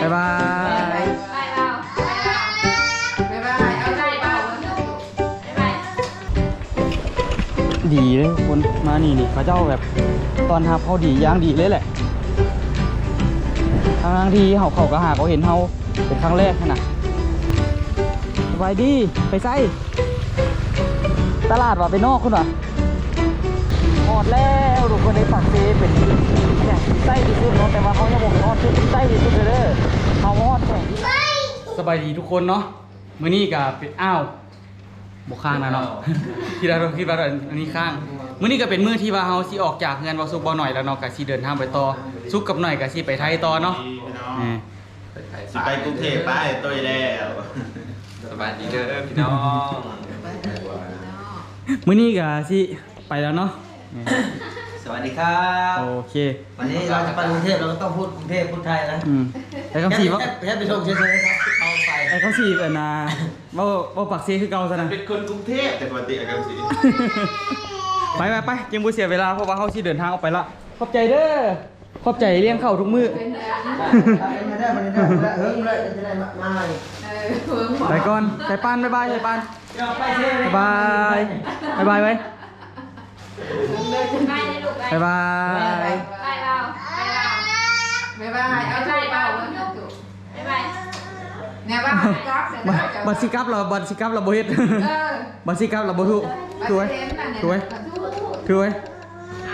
บ๊ายบายไปไปเอาใจเบาไปไปดีเลยคนมานี่นี่เขาเจ้าแบบตอนทับเขาดีย่างดีเลยแหละทางที่เขาเขาก็หาเขาเห็นเขาเป็นครั้งแรกขนาดสบายดีไปไส้ตลาดว่ะไปนอกคุณว่ะหอดแล้วทุกคนในปากเซเป็น เนี่ยไส้ที่สุดเนาะแต่ว่าเขายังบอกหอดที่ไส้ที่สุดเลยเด้อเขาหอดแข่งสบายดีทุกคนเนาะมื้อนี้ก็เป็นอ้าวบกข้างนะเนาะคิดว่าคิดว่าอันนี้ข้างมื้อนี้ก็เป็นมื้อที่ว่าเฮาสิออกจากเงินบ่ซุกบ่หน่อยแล้วเนาะก็สิเดินทางไปต่อซุกกับหน่อยก็สิไปไทยต่อเนาะนี่สิไปกรุงเทพไปตัวแล้วสบายดีเด้อพี่น้องมื้อนี้ก็สิไปแล้วเนาะนี่ส วัสดีครับ โอเควันนี้เราจะไปกรุงเทพเราก็ต้องพูดกรุงเทพพูดไทยนะอืมแต่คำสีว่าแค่ไปชมเฉยๆครับเอาไปไอ้คำสีเป็นน่ะบ่บ่ปักเซคือเก่าซะนะเป็นคนกรุงเทพแต่ปกติอาการสีไปไปไปยังบ่เสียเวลาเพราะว่าเฮาสิเดินทางออกไปละขอบใจเด้อขอบใจเลี้ยงข้าวทุกมื้อเป็นอะไรไม่ได้ไม่ได้ไม่ได้เฮ้ยเลยจะได้มามาเลยเออเพิ่งบอกไปก่อนไปปานบ๊ายบายไปปานไปเที่ยวบ๊ายบายบ๊ายบายไว้ ได้เลยลูกได้บ๊ายบายได้เปล่าได้เปล่าบ๊ายบาย เอาใจเปล่าบ๊ายบายเนี่ยบ้าครับบับัตรสิกลับเราบัตรสิกลับเราบ่เฮ็ดเออบัตรสิกลับเราบ่ถูกถูกไหมถูกไหมถูกไหม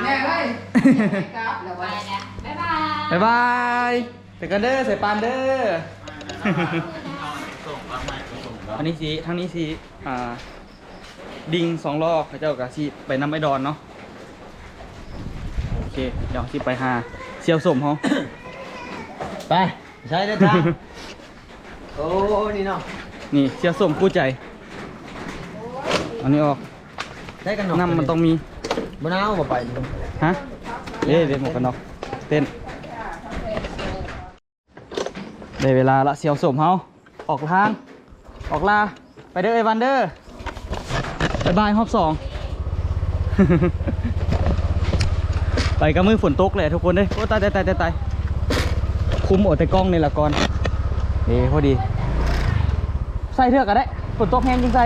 เนี่ยเฮ้ยครับแล้วไปว่านะบ๊ายบายบ๊ายบายไปกันเด้อใส่ปานเด้ออันนี้สิทั้งนี้สิอ่า ดิงสองรอบพระเจ้ากับสิไปน้ำไอดอนเนาะโอเคเดี๋ยวสิไปหาเซียวสมเขาไปใช้ได้ทางโอ้นี่เนาะนี่เซียวสมคู่ใจอันนี้ออกใช้กันเนาะน้ำมันต้องมีมะนาวบ่ไปฮะเด้เด้หมวกกันน็อกเต้นได้เวลาละเสียวสมเฮาออกทางออกลาไปเด้อไอวันเด้อ บายบายรอบสอง ไปกับมือฝนตกเลยทุกคนเด้ยโอ้ตายตายตายตายตายคุมอดแต่กล้องนี่ละก่อนเอ้พอดี ใส่เทือกกันได้ฝนตกแห้งจริงใส่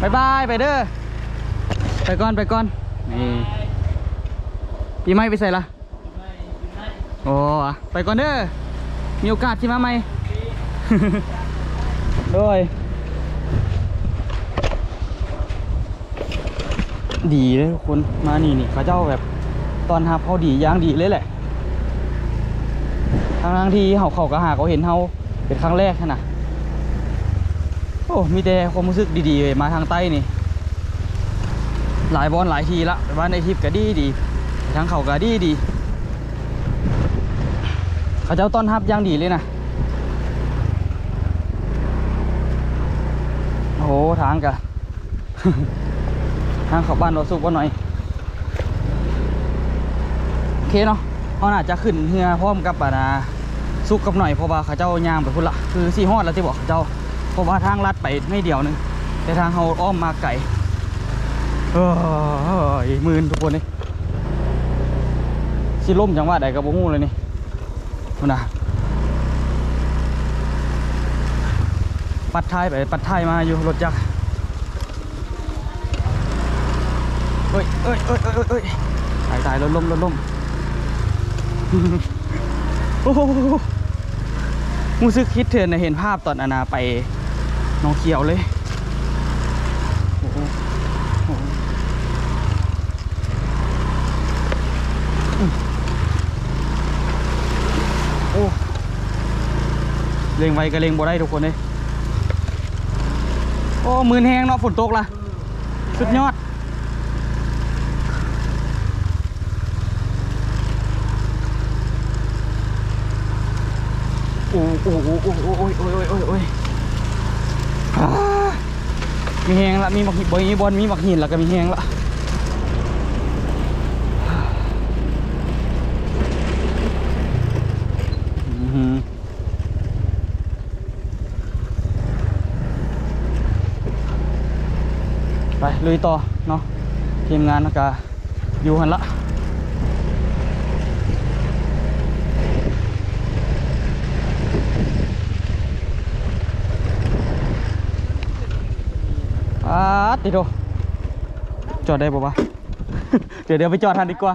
บายบายไปเด้อ ไปก่อนไปก่อน นี่ปีใหม่ไปใส่ละโอ้ไปก่อนเด้อ มีโอกาสที่มาใหม่ โดยดีเลยทุกคนมานี่นี่เขาเจ้าแบบตอนฮับเขาดีย่างดีเลยแหละทางทางที่เขาเขาก็หาเขาเห็นเขาเป็นครั้งแรกนะโอ้มีแต่ความรู้สึกดีๆเลยมาทางใต้นี่ หลายบอลหลายทีละว่าในทิปก็ดีดีทางเขาก็ดีดีเขาเจ้าต้อนรับย่างดีเลยนะ โอ้โหทางกะทางเขาบ้านเราสุกว่าหน่อยโอเคเนาะเขาน่าจะขึ้นเรือพร้อมกับอ่านะสุกกับหน่อยเพราะว่าเขาเจ้ายางไปพุ่นละคือสี่ฮอดแล้วที่บอกเขาเจ้าเพราะว่าทางลัดไปไม่เดียวหนึงแต่ทางเขาอ้อมมาไก่เอ้ยหมื่นทุกคนนี่สิล่มจังหวะใดกับบุ้งเลยนี่มันนะ ปัดท้ายไปปัดท้ายมาอยู่รถจักรเอ้ยเอ้ยเอ้ยเอ้ยเอ้ยตายตายรถล้มรถล้มโอ้โหมูซึกคิดเถื่อนนะเห็นภาพตอนอนาไปน้องเขียวเลยโอ้โหโอ้โหอืมโอ้เล็งไวก็เล็งบ่ได้ทุกคนเลย อ้มืนแห้งเนาะฝนตกละสุดยอด โอ้โอ้โอ้โอ้โอ้โอ้ยโอ้ยโอ้ยโอ้ยโอ้ยมีแหงละมีหมักหินบอยมีบอลมีหมักหินแล้วก็มีแหงละอือหือไป ลุยต่อเนาะทีมงานก็อยู่หันละอาติดโดจอดได้ปะวะ เดี๋ยวเดี๋ยวไปจอดทันดีกว่า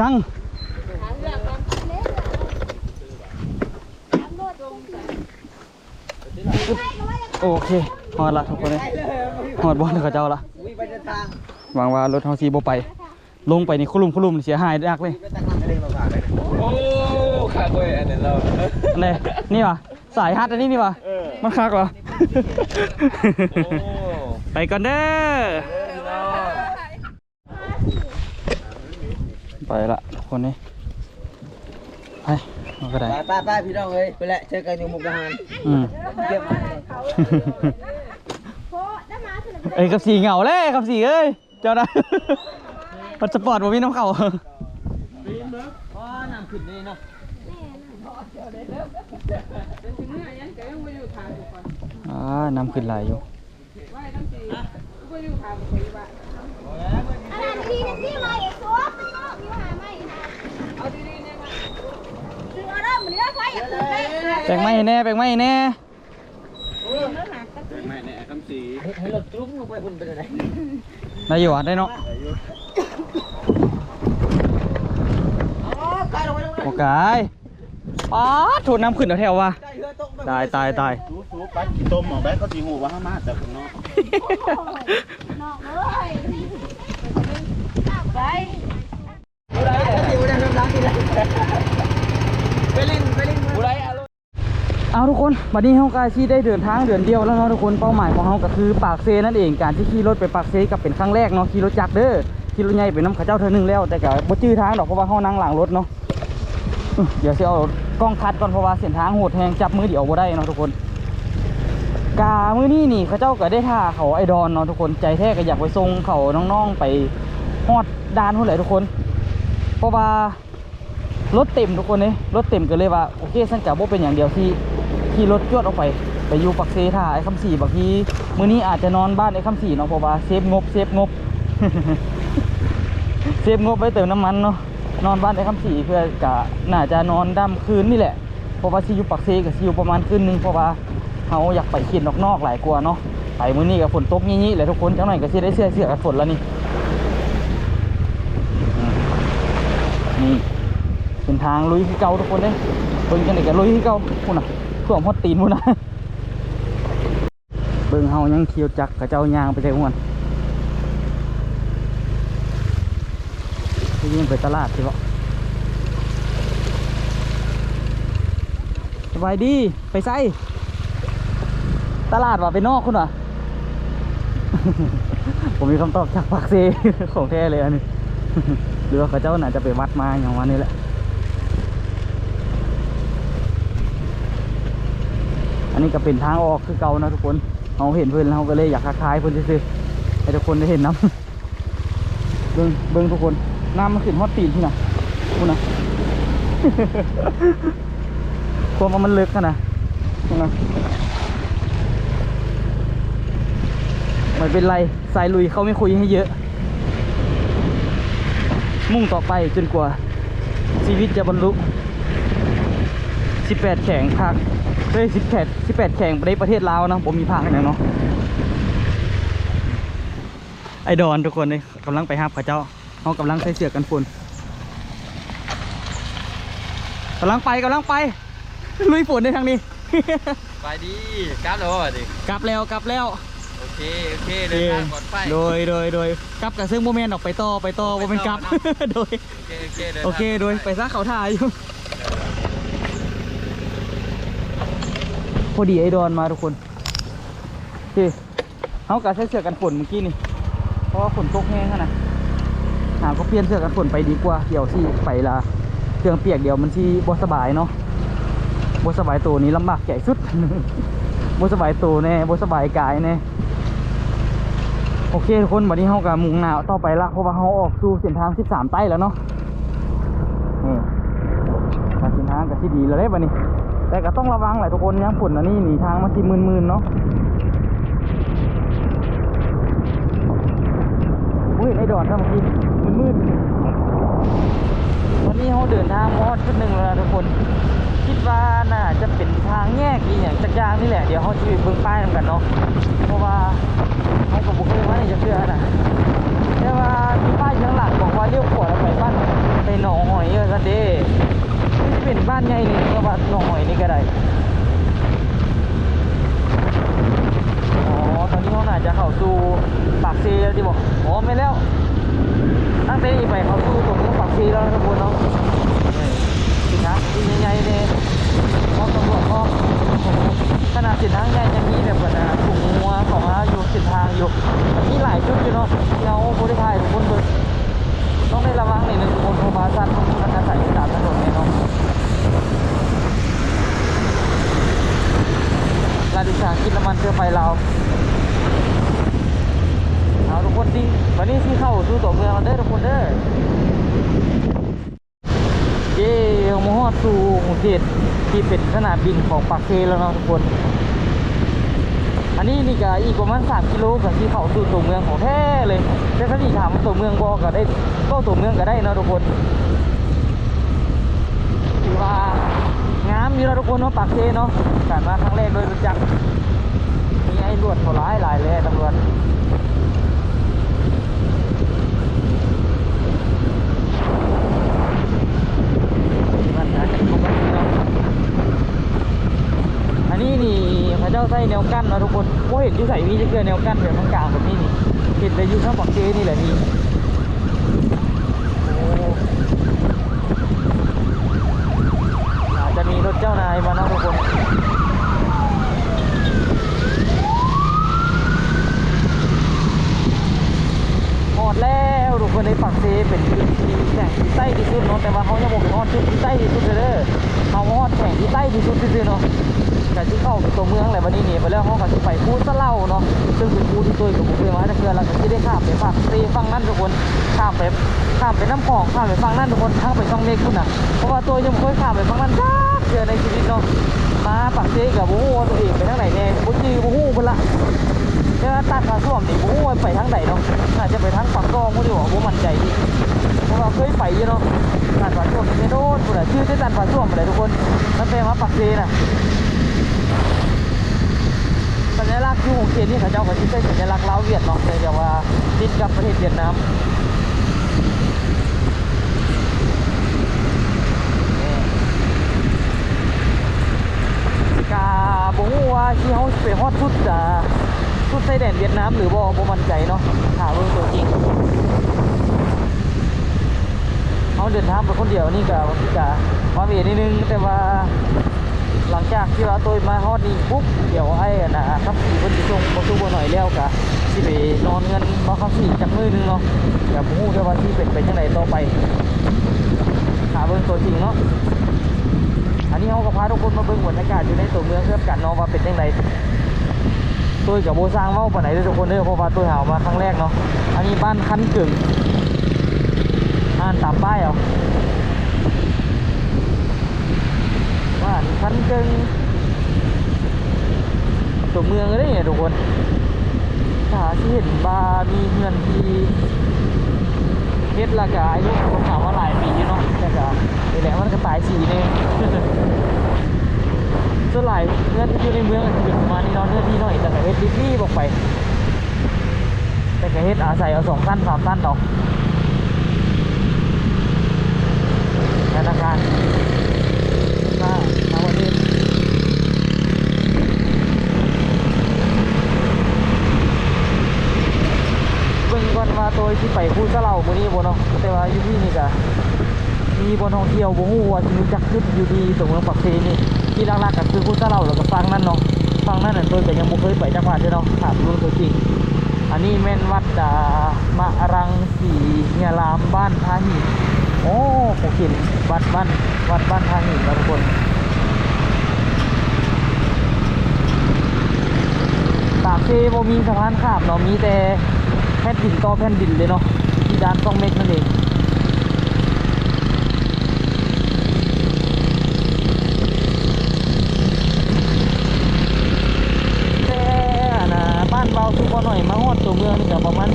สั่งโอเคฮอดละทุกคนเลยฮอดบอลเขาเจ้าละวิ่งไปเดินทางหวังว่ารถเฮาซีบ่ไป ลงไปนี่คุลุ่มคุลุ่มเสียหายยากเลยไปตั้งหลังเองเราผ่านเลยโอ้ขาเว้ยอันนี้เรานี่นี่วะสายฮัดอันนี้นี่วะมันคักเหรอไปก่อนเด้อ ไปละทุกคนนี่ไปเอาก็ได้ไปไปไปพี่น้องเอ้ยไปแหละเจอกันอยู่มุกดาหารอืมเก็บมาเอ้ยกับสีเหงาเลยกับสีเอ้ยเจ้านะ ปัสสปอร์ตบ่มีน้ำเข่าอ๋อน้ำขึ้นนี่เนาะอ่าน้ำขึ้นไหลายอยู่อะไรดีที่มาอีกตัวข้างนอกอยู่หาไม่หาเอาดีๆเนี่ยมาคือ เอาเริ่มเหมือนเรื่องไฟอย่าตื่นเต้นแปลงไม้ให้แน่แปลงไม้ให้แน่ไม่เนี่ยคำสีให้รถกลุ้มลงไปคุณเป็นอะไรได้อยู่อะได้เนาะอ๋อใกล้ลงไปลงไปโอกายป๊าดโถน้ำขึ้นแถวๆว่ะใกล้เรือตกตายตายตายสูสูปัดขี้ต้มหมอแบ๊กเขาจีหูว่าห้ามาแต่คนนอกนอกเลยไป อยู่ในน้ำล้างนี่แหละไปเล่นไปเล่นมือ เอาทุก คนวันนี้เฮากาชีได้เดินทางเดือนเดียวแล้วเนาะทุกคนเป้าหมายของเฮาก็คือปากเซนั่นเองการที่ขี่รถไปปากเซกับเป็นครั้งแรกเนาะขี่รถจักรเด้อขี่รถใหญ่ไปน้ำข้าเจ้าเธอหนึ่งแล้วแต่ก็บ่จื้อทางดอกเพราะว่าเฮานั่งหลังรถเนาะเดี๋ยวสิเอากล้องคัดก่อนเพราะว่าเส้นทางโหดแฮงจับมือเดียวบ่ได้เนาะทุกคนกามือนี้นี่เขาเจ้าก็ได้ท่าเขาไอดอนเนาะทุกคนใจแท้ก็อยากไปส่งเขาน้องๆไปฮอดดานพุ่นแหละทุกคน เพราะว่ารถเต็มทุกคนเลยรถเต็มก็เลยว่าโอเคสันจะบ่เป็นอย่างเดียวที่ ขี่รถจวดออกไป ไปอยู่ปักเซท่าไอ้คำสี่บางทีมื้อนี้อาจจะนอนบ้านไอ้คำสี่เนาะเพราะว่าเซฟงบเซฟงบเซฟงบไว้เติมน้ำมันเนาะนอนบ้านไอ้คำสี่เพื่อกะน่าจะนอนดํคืนนี่แหละเพราะว่าสิอยู่ปักเซกับสิอยู่ประมาณคืนหนึงเพราะว่าเขาอยากไปขียนนอกๆหลายกว่าเนาะไปมื้อนี้กับฝนตกงี้ๆแหละทุกคนจังหน่อยก็สิได้เสื้อเสื้อกันฝนแล้วนี่นี่เป็นทางลุยที่เก่าทุกคนเลยเบิ่งกันเด็กกันลุยที่เก่าพุ่นน่ะ ท่วมฮอดตีนพุ่นนะเบิ่งเฮายังเคียวจักกับเจ้ายางไปใจห้วนยังไปตลาดใช่ปะสบายดีไปไสตลาดว่ะไปนอกคุณว่ะผมมีคำตอบจากปากเซของแท้เลยอันนี้หรือว่าเขาเจ้าน่าจะไปวัดมาอย่างวันนี้แหละ อันนี้ก็เป็นทางออกคือเก่านะทุกคนเราเห็นเพื่อนเราก็เลยอยากทักทายเพื่อนซื่อๆให้ทุกคนได้เห็นน้ำเบิ้งเบิ้งทุกคนน้ำมันขึ้นฮอตตีนที่น่ะคุณนะความว่ามันลึกขนาดนะไม่เป็นไรสายลุยเขาไม่คุยให้เยอะ มุ่งต่อไปจนกว่า ชีวิตจะบรรลุ 18 แข่งภาค เฮ้ย18 18แข่งในประเทศลาวนะผมมีภาคไหนเนาะไอดอนทุกคนเลยกำลังไปห้าพระเจ้าเขากำลังใส่เสื้อกันฝนกำลังไปกำลังไปลุยฝนในทางนี้ไปดีกราฟแล้วดิกลับแล้วกลับแล้วโอเคโอเคเดินทางปลอดภัยโดยโดยโดยกลับกับซึ่งโมเมนต์ออกไปต่อไปต่อโมเมนต์กลับโดยโอเคโอเคเดินโอเคโดยไปซะเขาถ่ายอยู่ พอดีไอดอนมาทุกคนที่เขากะใส่เสื้อกันฝนเมื่อกี้นี่ เพราะว่าฝนตกแห้งขนาดหาก็เปลี่ยนเสื้อกันฝนไปดีกว่า เดี๋ยวสิไปละเครื่องเปียกเดี๋ยวมันที่บ่สบายเนาะบ่สบายตัวนี้ลำบากใหญ่สุดบ่สบายตัวแน่บ่สบายกายแน่โอเคทุกคนวันนี้เฮากับมุ่งหน้าต่อไปละเพราะว่าเฮาออกสู่เส้นทาง 13 ใต้แล้วเนาะนี่เส้นทางกับที่ดีแล้วได้ปะนี่ แต่ก็ต้องระวังแหละทุกคนยังฝนอันนี้หนีทางมาทีมืนๆเนาะอุ้ยไอ้ดอนครับเมื่อกี้มืดๆวันนี้เขาเดินทางมอดชุดหนึ่งแล้วนะทุกคน คิดว่าน่าจะเป็นทางแยกอีอย่างจักอย่างนี่แหละเดี๋ยวเขาจะไปเบิ่งป้ายกันเนาะเพราะว่าเขากับบุคคลว่านี่จะเชื่อนะแต่ว่ามีป้ายข้างหลังบอกว่าเลี้ยวขวาแล้วไปบ้านไปหนองหอยเออกันเด้ เป็นบ้านใหญ่นี่ก็ว่าหนองหอยนี่ก็ได้อ๋อตอนนี้เขาน่าจะเข้าสู่ปากซีแล้วที่บอกอ๋อไม่แล้วตั้งแต่นี้ไปเขาสู่ตรงนี้ปากซีแล้วนะทุกคนเนาะสินค้าที่ใหญ่ๆเนี่ยพร้อมตำรวจพร้อมขนาดสินทางใหญ่ยังมีแบบว่าถุงงัวของอาอยู่สินทางอยู่มันมีหลายจุดอยู่เนาะที่เราบริทายทุกคนเบิดต้องได้ระวังในหนึ่งคนเพราะว่าสัตว์มันอาศัยอยู่ตามถนนเนี่ยเนาะลา ดิชากินน้ำมันเชื้อไฟเราเอาทุกคนดิวันนี้ที่เข้าสู่ตัวเมืองเราเด้ทุกคนเด้อเย่เอามาฮอดสู่หมู่เจ็ดที่เป็นสนามบินของปากเซแล้วเนาะทุกคน อันนี้นี่ก็อีกประมาณ3กิโลกับที่เข้าสู่ตัวเมืองของแท้เลยแต่ถ้าที่ถามตัวเมืองบอก็ได้ก็ตัวเมืองก็ได้เนาะทุกคนถือว่า งามอยู่แล้วทุกคนเนาะปากเซเนาะการมาครั้งแรกโดยรู้จัก มีไอ้ลวดเขาร้ายหลายเลยตำรวจอันนี้นี่พระเจ้าใส่แนวกั้นเนาะทุกคนว่าเห็นอยู่ใส่มีจะเกินแนวกั้นแบบกลางแบบนี้นี่เห็นแต่อยู่ข้างปักเจนี่แหละนี่โอ้อาจจะมีรถเจ้านายมานะทุกคนหอดแล้วทุกคนในปักเซเป็นจุดที่แข่งที่ใต้ที่สุดเนาะแต่ว่าเขายังบอกเป็นฮอดจุดที่ใต้ที่สุดเลยเด้อเขาฮอดแข่งที่ใต้ที่สุดซื่อๆเนาะ แต่ที่เข้าตัวเมืองแหละวันนี้นี่ไปแล้วเขาก็จะไปพูดสะเล่าเนาะซึ่งเป็นพูดที่ตัวกับผมเคยมาแต่เพื่อนแล้วก็ที่ได้ข้ามไปฝั่งซีฝั่งนั่นทุกคนข้ามไปข้ามไปน้ำพองข้ามไปฝั่งนั่นทุกคนข้ามไปช่องเล็กคุณน่ะเพราะว่าตัวยังไม่เคยข้ามไปฝั่งนั้นจ้าเจอในชีวิตเนาะมาปักเซกับบูฮูว่าตัวเองไปทางไหนแน่บูจีบูฮูเพิ่นละเนี่ยตัดขาส้วมนี่ผมว่าไปทางไหนเนาะน่าจะไปทางฝั่งกองพอดีกว่าผมมั่นใจดีเพราะว่าเคยไปเนาะตัดขาส้วมไม่โดนคนละชื่อที่ตัดขาส้วมอะไรทุกคนมันเป็นมาปักเซน่ะ สัญลักษณ์ที่ของเขตนี่เขาเจ้าก็ที่เป็นสัญลักษณ์ลาวเวียดเนาะเลยเรียกว่าติดกับประเทศเวียดนามนี่กาบอกว่าที่เขาไปฮอดสุดจะสุดไส้แดนเวียดนามหรือบ่บ่มั่นใจเนาะหาเบิ่งตัวจริงเขาเดินทางไปคนเดียวนี่ก็จะความเห็นนิดนึงแต่ว่า หลังจากที่ว่าตัวมาฮอดนี่ปุ๊บเดี๋ยวไอ้นะครับสีเพิ่นสิส่งบ่สู้บ่หน่อยแล้วก็สิไปนอนเงินบ่คำสีจักมือหนึงเนาะก็บ่ฮู้ด้วยว่าสิเป็นไปจังไดต่อไปหาเบิ่งตัวจริงเนาะอันนี้เฮาก็พาทุกคนมาเบิ่งบรรยากาศอยู่ในตัวเมืองเพื่อกันเนาะว่าเป็นจังไดตัวกับโบสร้างเว่าปานไหนทุกคนเด้อเพราะว่าตัวหาวมาครั้งแรกเนาะอันนี้บ้านคันกึ่งอ่านตามป้ายเอา บ้านคันกึงตัวเมืองเลยเนี่ยทุกคนถ้าที่เห็นบาร์มีเงินที่เฮ็ดละกะอายุผมถามว่าหลายปีเนาะแต่กะนี่แหละมันก็ตายสีเนี่ยส่วนหลายเนื้อที่อยู่ในเมืองก็จะเป็นประมาณนี้เนาะเนื้อที่หน้อยแต่ก็เฮ็ดดิซี่บอกไป แต่ก็เฮ็ดอาศัยเอาสองสั้นสามสั้นเนาะธนาคารถ้าทางประเทศเบิ่ง ก่อนว่าตัวที่ไปพูดซะเรามื้อนี้บ่เนาะแต่ว่าอยู่ที่นี่ก็มีบนท่องเที่ยวบ่ฮู้ว่าสิรู้จักจุดอยู่ดีตรงเมืองปักเซนี่ที่ลักๆก็คือพุทธเราแล้วก็ฟังนั่นเนาะฟังนั่นน่ะตัวก็ยังบ่เคยไปจักวัดเด้อเนาะถามดูตัวจริงอันนี้แม่นวัดดามะรังสีเงียรามบ้านท่าหินโอ้ผมเห็นวัดบ้านวัดบ้านท่าหินนะทุกคนปากเซบ่มีสะพานข้ามเนาะมีแต่ แผ่นดินต่อแผ่นดินเลยเนาะที่ด้านสองเมตรนั่นเองเราทุกคนหน่อยมาฮอดตัวเมืองนี่กับประมาณ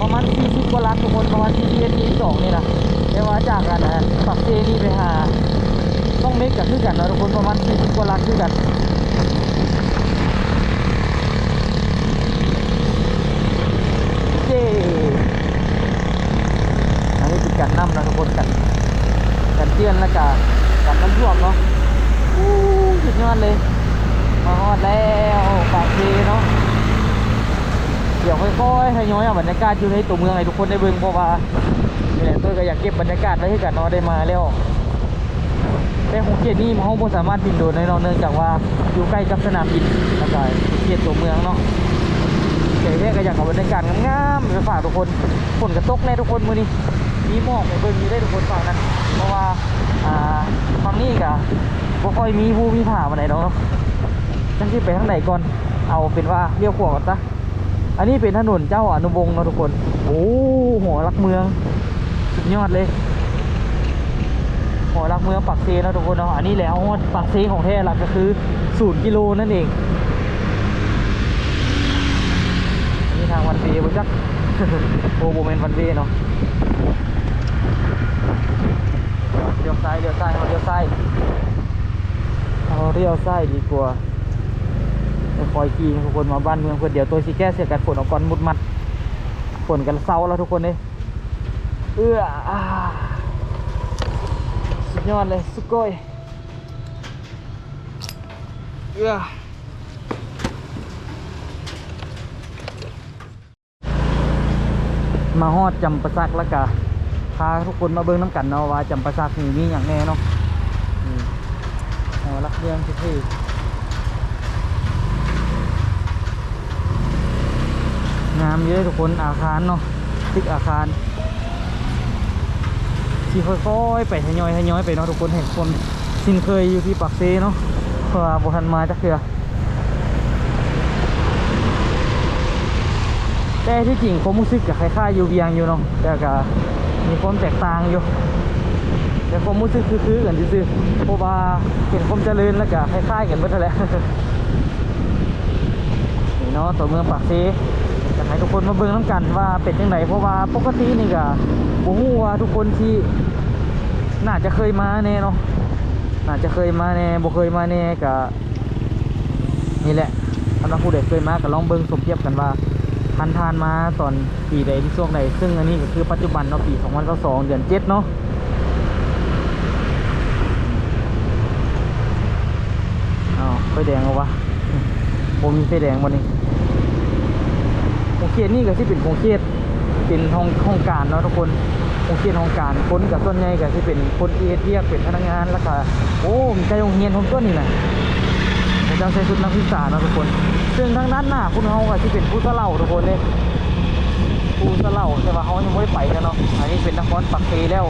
ประมาณสี่สิบกว่าล้านทุกคนประมาณ41 42นี่นะแต่ว่าจากกันนะปักเจนี่ไปหาต้องเมกกับคือกันนะทุกคนประมาณสี่สิบกว่าล้านคือกัน ยอดเลยมาฮอดแล้วปากเซเนาะเดี๋ยวค่อยๆทยอยเอาบรรยากาศอยู่ในตัวเมืองให้ทุกคนได้เบิ่งเพราะว่านี่แหละตัวก็อยากเก็บบรรยากาศไว้ให้กันเนาะได้มาแล้วแต่ของเขตนี้เขาบ่สามารถบินโดรนได้เนาะเนื่องจากว่าอยู่ใกล้กับสนามบินแล้วก็เขตตัวเมืองเนาะแต่แค่ก็อยากเอาบรรยากาศงามๆไปฝากทุกคนฝนกระตกแน่ทุกคนมื้อนี้มีหมอกไปเบิ่งอยู่ได้ทุกคนฝั่งนั้นเพราะว่าอ่าฝั่งนี้ก็ บ่ค่อยมีภูมีผาปานใดดอกเนาะจังสิไปทางไหนก่อน เอาเป็นว่าเลี้ยวขวาก่อนซะอันนี้เป็นถนนเจ้าอนุวงศ์นะทุกคน โอ้หัวรักเมือง สุดยอดเลยหัวรักเมืองปักเซนะทุกคนเนาะ อันนี้แหละฮอดปักเซของแท้หลักก็คือศูนย์กิโลนั่นเองอันนี้ทางวันเวย์บุจักโอ้โบเมนวันเวย์เนาะเลี้ยวซ้ายเลี้ยวซ้ายเอาเลี้ยวซ้าย เอาเลี้ยวซ้ดีกว่าไปคอยขี่ทุกคนมาบ้านเมืองเพื่อนเดี๋ยวตัวสีแก้เสียกัดฝนเอาก่อนมุดมัดฝนกันเศร้าแล้วทุกคนเลยเอื้ออ่าสุดยอดเลยสุดโกยเอื้อมาฮอดจำปาสักแล้วกะพาทุกคนมาเบิ่งน้ำกันเนาะว่าจำปาสักนี่มีอย่างแน่เนาะ นี่อ๋อรักเรื่องที่งามเยอะทุกคนอาคารเนาะตึกอาคารที่ค่อยๆไปทยอยทยอยไปเนาะทุกคนเห็นคนสินเคยอยู่ที่ปักเซเนาะเพราะว่าบทันมาจักเถื่อแต่ที่จริงความรู้สึกกับคล้ายๆอยู่เวียงอยู่เนาะแต่ก็มีความแตกต่างอยู่ แต่ความรู้สึกคือๆกันซื่อเพราะว่าเห็นความเจริญแล้วก็คล้ายๆกันหมดนั่นแหละนี่เนาะตัวเมืองปากเซอยากให้ทุกคนมาเบิ่งน้ำกันว่าเป็นยังไงเพราะว่าปกตินี่ก็บ่ฮู้ว่าทุกคนที่น่าจะเคยมาแน่เนาะน่าจะเคยมาแน่บ่เคยมาแน่ก็นี่แหละสำหรับผู้ใดเคยมาก็ลองเบิ่งสมเทียบกันว่าทันทานมาตอนปีใดที่ช่วงใดซึ่งอันนี้ก็คือปัจจุบันเนาะปี 2022เดือน7เนาะอ้าว ไฟแดงเอาวะผมมีไฟแดงวันนี้โอเคนี่ก็ที่เป็นโคงเคสเป็นห้องห้องการเนาะทุกคนโคงเคสห้องการคนกับส่วนใหญ่ก็ที่เป็นคนเอเทียกเป็นพนักงานแล้วก็โอ้มีใจโรงเรียนผมต้นนี่แหละผมจะใส่ชุดนักศึกษาเนาะทุกคน ซึ่งทางด้านหน้าคุณเขาก็ที่เป็นผู้สเล่าทุกคนเลยผู้สเล่าแต่ว่าเขายังไม่ไปกันเนาะอันนี้เป็นนครปักเซแล้ว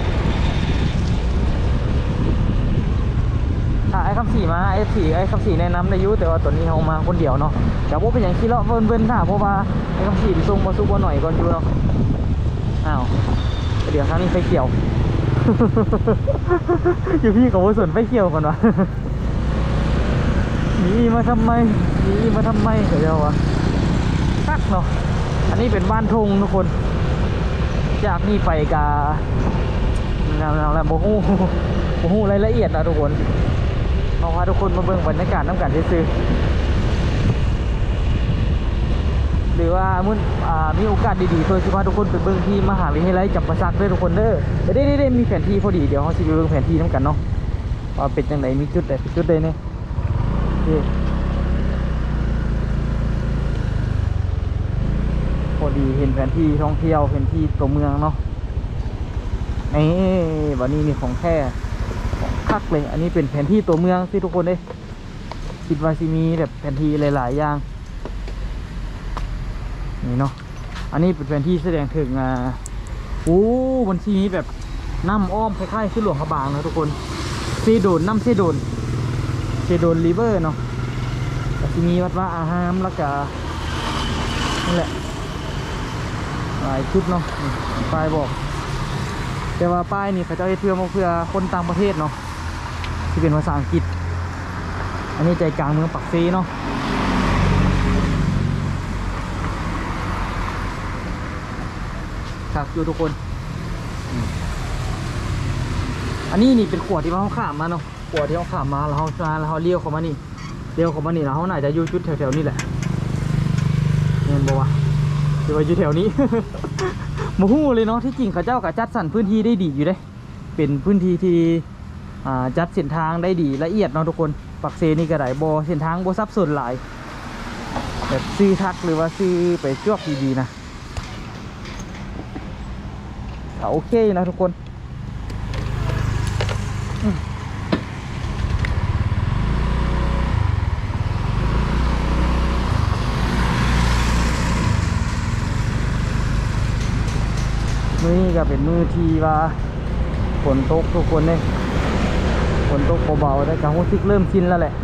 ถ้าไอ้คำสี่มาไอ้สี่ไอ้คำสี่แนะนำได้อยุแต่ว่าตัวนี้เขามาคนเดียวเนาะแต่ว่าเป็นอย่างที่เราเวินเวินถ้าเพราะว่าไอ้คำสี่ส่งมาสู้มาหน่อยก่อนอยู่เนาะอ้าวเดี๋ยวครั้งนี้ไฟเขียว อยู่พี่กับว่าส่วนไฟเขียวก่อนวะหนีมาทำไมหนีมาทำไมเดี๋ยววะตักเนาะอันนี้เป็นบ้านทงทุกคน จากนี่ไปกาแล้วแล้วโมโหโมโหรายละเอียดนะทุกคน เอาพาทุกคนมาเบิ่งบรรยากาศน้ำกันซื้อหรือว่ามุ่นมีโอกาสดีๆตัวสิพาทุกคนไปเบิ่งที่มหาวิทยาลัยจำปาสักด้วยทุกคนเด้อเดี๋ยวได้ได้มีแผนที่พอดีเดี๋ยวเขาสิไปเบิ่งแผนที่น้ำกันเนาะว่าเป็นจังไดมีจุดใดเป็นจุดใดเนี่ยพอดีเห็นแผนที่ท่องเที่ยวแผนที่ตัวเมืองเนาะนี่วันนี้มีของแท้ คักเลย อันนี้เป็นแผนที่ตัวเมืองที่ทุกคนได้คิดว่าสิมีแบบแผนที่หลาย ๆ อย่าง นี่เนาะ อันนี้เป็นแผนที่แสดงถึงอ่าโอ้บัญชีนี้แบบน้ำอ้อมคล้ายๆขึ้นหลวงพระบางนะทุกคนเซโดนน้ำเซโดนเซโดนริเวอร์เนาะแต่ที่มีวัดว่าอาหามแล้วก็นั่นแหละหลายชุดเนาะป้ายบอก แต่ว่าป้ายนี่เขาจะเพื่อมาเพื่อคนต่างประเทศเนาะ ที่เป็นภาษาอังกฤษ อันนี้ใจกลางเมืองปักซีเนาะครับอยู่ทุกคน อันนี้นี่เป็นขวดที่เราข้ามมาเนาะขวดที่เราข้ามมาแล้วเราแล้วเราเลี้ยวเข้ามานี่เลี้ยวเข้ามานี่แล้วเราน่าจะอยู่จุดแถวๆนี่แหละเห็นบอกว่าหรือว่าอยู่แถวนี้มาหู้เลยเนาะที่จริงเขาเจ้าก็จัดสรรพื้นที่ได้ดีอยู่เด้ เป็นพื้นที่ที่ จัดเส้นทางได้ดีละเอียดเนาะทุกคนปักเซนี่ก็ได้บเส้นทางโบซับซ้อนหลายแบบซื้อทักหรือว่าซื้อไปจวกดีๆนะก็โอเคนะทุกคนมือนี้ก็เป็นมือที่ว่าฝนตกทุกคนเลย นตกเบาๆแต่กางรู้สึกเริ่มชินแล้วแหละ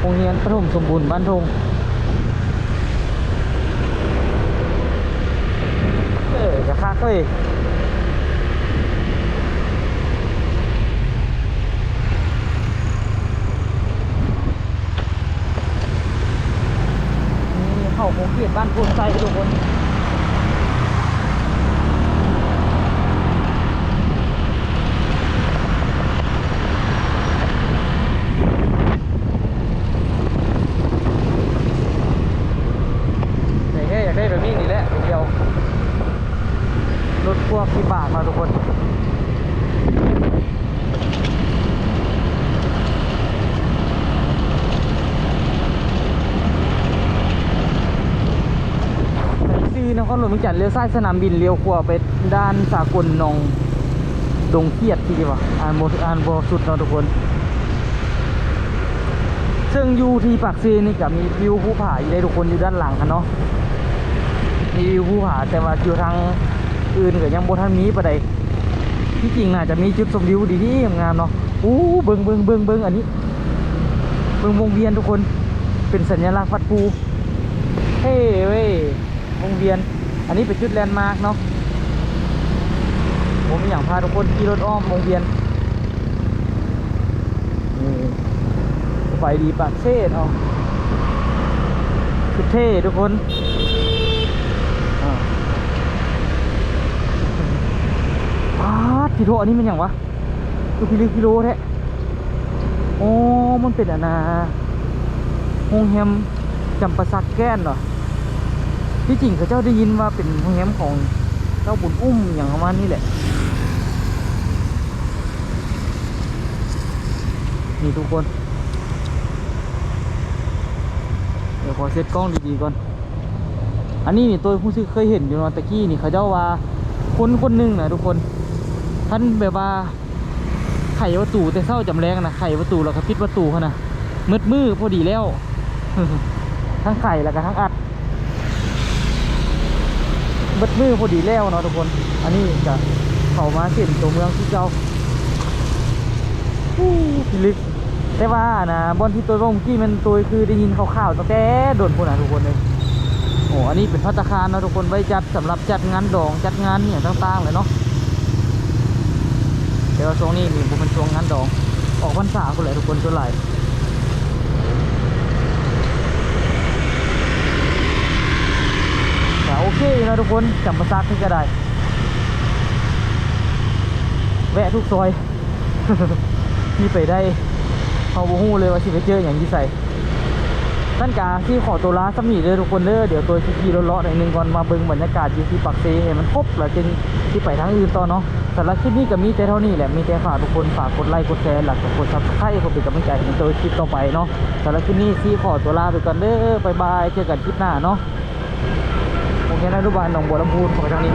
โรงเรียนประถมสมบูรณ์บ้านทงเออจะคักเลยนี่เข้าโคงเกียรติบ้านโพนไซทุกคน อยากได้อยากได้แบบนี้นี่แหละเดียวรถพวกที่บากมาทุกคนไป ซื้อนครหลวงจันเลี้ยวซ้ายสนามบินเลี้ยวขวาไปด้านสากลนองดงเขียดที่ดีวะอ่านโมอ่านโบสุดเนาะทุกคน ซึ่งอยู่ที่ปากซีนี่กับมีวิวภูผาอยู่ได้ทุกคนอยู่ด้านหลังกันเนาะมีวิวภูผาแต่ว่าอยู่ทางอื่นก็ยังบ่ทันมีปานใดที่จริงน่าจะมีจุดชมวิวดีๆงามๆเนาะอู้เบิ่งเบิ่งเบิ่งเบิ่งอันนี้เบิ่งวงเวียนทุกคนเป็นสัญลักษณ์วัดภูเฮ้เว้ยวงเวียน อันนี้เป็นจุดแลนด์มาร์กเนาะผมอยากพาทุกคนขี่รถอ้อมวงเวียนนี่ไฟดีปากเซ่เนาะคือเท่ทุกคนอ่าอาทีโทอันนี้มันอย่างวะคือพิลึกพิโลแท้โอ้มันเป็นอนนาโฮงแฮมจำปาสักแก้นเหรอ ที่จริงเขาเจ้าได้ยินว่าเป็นโฮงแฮมของเจ้าบุญอุ้มอย่างประมาณนี้แหละ นี่ทุกคน เดี๋ยวขอเซตกล้องดีๆก่อน อันนี้นี่ตัวผู้ซื้อเคยเห็นอยู่นอนตะกี้นี่เขาเจ้าว่าคนคนหนึ่งนะทุกคน ท่านแบบว่าไขประตูแต่เศร้าจำแรงนะไขประตูแล้วก็ปิดประตูเขานะมืดมือพอดีแล้ว ทั้งไข่แล้วก็ทั้งอัด ดมือพอดีแล้วเนาะทุกคน อันนี้จะเข้ามาเส้นตัวเมืองที่เจ้าพิลึกแต่ว่านะบอลที่ตัวลงกี้มันตัวคือได้ยินข่าวๆตั้งแต่โดนคนอะทุกคนเลยโอ้อันนี้เป็นพัตตาคารนะทุกคนไว้จัดสำหรับจัดงานดองจัดงานเนี่ยต่างๆเลยเนาะแต่ว่าช่วงนี้นี่ผมเป็นช่วงงานดอง ออกพรรษาคนเลยทุกคนส่วนใหญ่แต่ โอเคนะทุกคนจำประซักที่ก็ได้ แวะทุกซอยที่ไปได้เขาบูฮู้เลยว่าสิไปเจออย่างที่ใส่ท่านกาที่ขอตัวลาสมีเลยทุกคนเด้อเดี๋ยวตัวชิคีรถเลาะหน่อยนึงก่อนมาเบิ่งบรรยากาศอยู่ที่ปักเซให้มันครบแล้วจึงที่ไปทางอื่นต่อเนาะสำหรับคลิปนี้ก็มีแต่เท่านี้แหละมีแต่ฝากทุกคนฝากกดไลค์กดแชร์หลักกดซับสไครต์เพื่อเป็นกำลังใจให้ตัวคลิปต่อไปเนาะสำหรับคลิปนี้ที่ขอตัวลาไปก่อนเด้อบายบายเจอกันคลิปหน้าเนาะ โอเคนะทุบ้านหนองบัวลำพูนของทางนี้